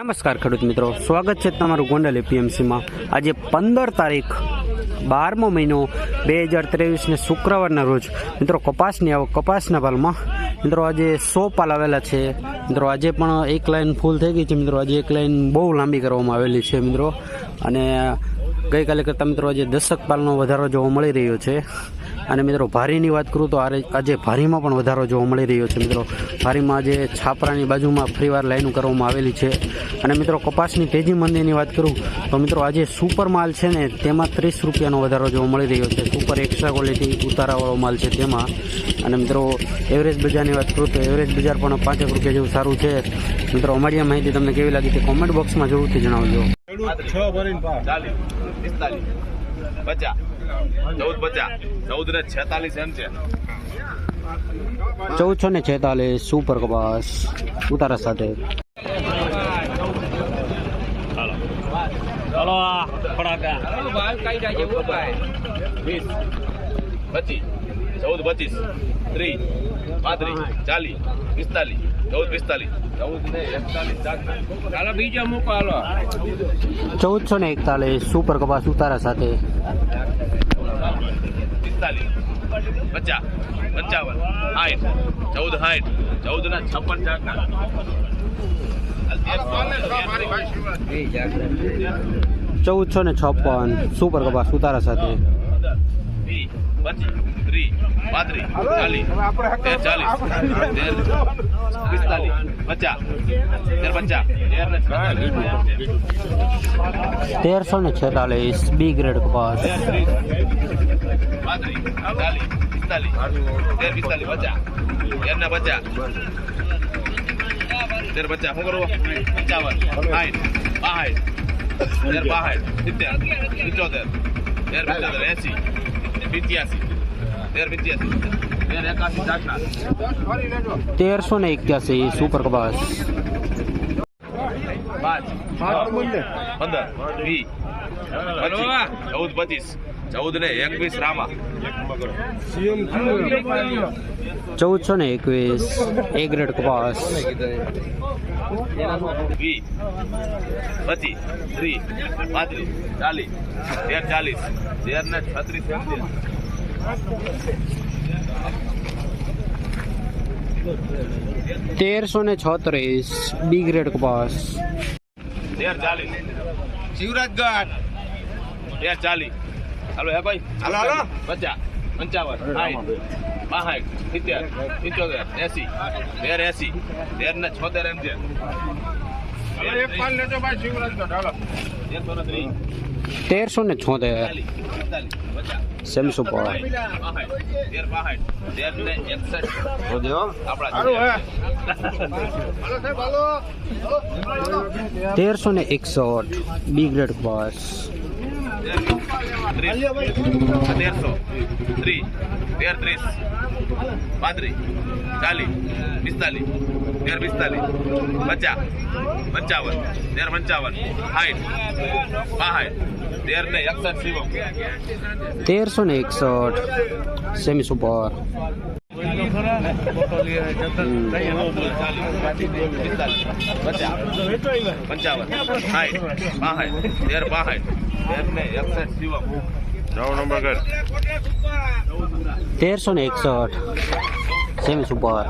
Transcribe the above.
નમસ્કાર ખેડૂત મિત્રો. સ્વાગત છે તમારું ગોંડલ એપીએમસીમાં. આજે પંદર તારીખ, બારમો મહિનો, બે હજાર ત્રેવીસને શુક્રવારના રોજ. મિત્રો, કપાસની આવક, કપાસના પાલમાં મિત્રો, આજે સો પાલ આવેલા છે. મિત્રો, આજે પણ એક લાઇન ફૂલ થઈ ગઈ છે. મિત્રો, આજે એક લાઇન બહુ લાંબી કરવામાં આવેલી છે, મિત્રો. અને ગઈકાલે કરતાં, મિત્રો, આજે દશક પાલનો વધારો જોવા મળી રહ્યો છે. અને મિત્રો ભારીની વાત કરું તો આજે ભારીમાં પણ વધારો જોવા મળી રહ્યો છે મિત્રો. ભારીમાં આજે છાપરાની બાજુમાં ફરીવાર લાઈન કરવામાં આવેલી છે. અને મિત્રો કપાસની તેજી મંદીની વાત કરું તો મિત્રો આજે સુપર માલ છે ને તેમાં ત્રીસ રૂપિયાનો વધારો જોવા મળી રહ્યો છે. સુપર એક્સ્ટ્રા ક્વોલિટી ઉતારાવાળો માલ છે તેમાં. અને મિત્રો એવરેજ બજારની વાત કરું તો એવરેજ બજાર પણ પાંચેક રૂપિયા જેવું સારું છે. મિત્રો અમારી આ માહિતી તમને કેવી લાગી તે કોમેન્ટ બોક્સમાં જરૂરથી જણાવજો. ચાલીસ પિસ્તાલીસ પચાસ. ચૌદ પચાસ. ચૌદ ને છેતાલીસ એમ છે. ચૌદસો ને છેતાલીસ સુપર કપાસ ઉતારા સાથે. વીસ પચીસ ચૌદ પચીસ ત્રીસ પાંત્રીસ ચાલીસ પિસ્તાલીસ ચૌદ પિસ્તાલીસ. ચૌદ ને એકતાલીસ ચાલો બીજા મૂકો હાલો. ચૌદસો ને એકતાલીસ સુપર કપાસ ઉતારા સાથે. પચાસ પંચાવન સાઠ ચૌદ સાઠ ચૌદ ના છપ્પન ચાકના ચૌદસો ને છપ્પન સુપર કપાસ ઉતારા સાથે ત્રીસ પાંત્રીસ ચાલીસ પચાસ તેર. તેરસો ને છેતાલીસ બી ગ્રેડ કપાસ પાંત્રીસ ચાલીસ પિસ્તાલીસ તેર પિસ્તાલીસ પચાસ તેર પચાસ તેર પચાસ શું કરવું? પંચાવન સાઠ બાસઠ તેર બાસઠ સિત્તેર પિચોતેર તેર પિચોતેર એસી પિત્યાસી તેર પિત્યાસી તેર એકાસી ચાકના તેરસો ને એક્યાસી સુપર કપાસ. પાંચ પંદર વીસ ચૌદ પચીસ ચૌદ ને એકવીસ રામા. ચૌદસો ને એકવીસ. એ ગ્રેડ કપાસ વીસ પચીસ ત્રીસ પાંત્રીસ ચાલીસ તેર ચાલીસ તેર ને છત્રીસ. તેરસો ને છત્રીસ. બી ગ્રેડ કપાસ તેર ચાલીસ શિવરાજગઢ તેર ચાલીસ હાલો હે ભાઈ હાલો હાલો પચાસ પંચાવન સાઠ બાસઠ સિત્તેર પંચોતેર એસી તેર એસી તેર ને છોતેર એમ છે તેરસો ને છોતેર ચાલીસ પિસ્તાલીસ સેમ સુપર તેર ને એકસઠ આપણા તેરસો ને એકસઠ બી ગ્રેડ કપાસ તેરસો ત્રીસ તેર ત્રીસ પાંત્રીસ ચાલીસ પિસ્તાલીસ તેર પિસ્તાલીસ પચાસ પંચાવન તેર પંચાવન સાઠ બાસઠ તેર ને એકસઠ તેરસો ને એકસઠ સેમી સુપર તેરસો ને એકસઠ. Semi super.